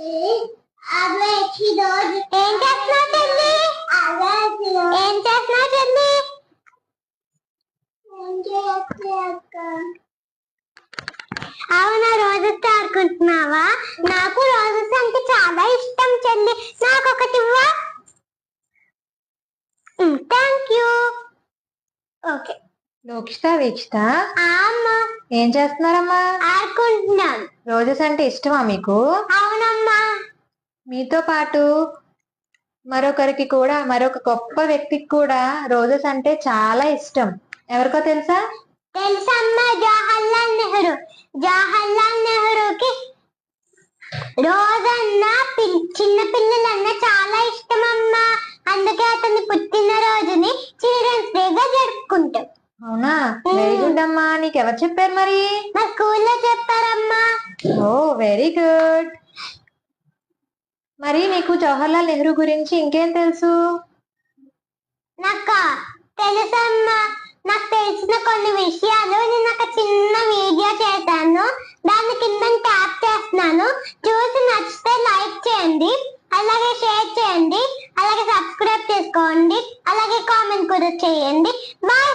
ఏం చేస్తున్నావు చెల్లి ఏం చేస్తున్నావు చెల్లి అవునా రోజెస్ ఆడుకుంటున్నావా నాకు రోజెస్ అంటే చాలా ఇష్టం చెల్లి నాకు ఒకటి ఇవ్వా థ్యాంక్ యూ ఓకే లోకిష్ట వీక్షిత అమ్మా ఏం చేస్తున్నారమ్మా? ఆడుకుంటున్నాం. రోజెస్ అంటే ఇష్టమా మీకు? అవునమ్మా. మీతో పాటు మరొకరికి కూడా మరొక గొప్ప వ్యక్తికి కూడా రోజెస్ అంటే చాలా ఇష్టం. ఎవరికో తెలుసా? తెలుసమ్మా జవహర్లాల్ నెహ్రూ. జవహర్లాల్ నెహ్రూకి రోజన్నా పిల్- చిన్న పిల్లలన్నా చాలా ఇష్టం అమ్మా అందుకే అతని పుట్టినరోజుని చిల్డ్రన్స్ డేగా జరుపుకుంటాం. అవునా? వెరీ గుడ్ అమ్మా నీకు ఎవరు చెప్పారు మరి? మా స్కూల్లో చెప్పారమ్మా. ఓ వెరీ గుడ్. మరి నీకు జవహర్లాల్ నెహ్రూ గురించి ఇంకేం తెలుసు? నాకు? తెలుసమ్మా. నాకు తెలిసిన కొన్ని విషయాలు నేను ఒక చిన్న వీడియో చేశాను. దాని కింద ట్యాప్ చేస్తున్నాను. చూసి నచ్చితే లైక్ చేయండి. అలాగే షేర్ చేయండి. అలాగే సబ్స్క్రైబ్ చేసుకోండి. అలాగే కామెంట్ కూడా చేయండి. బాయ్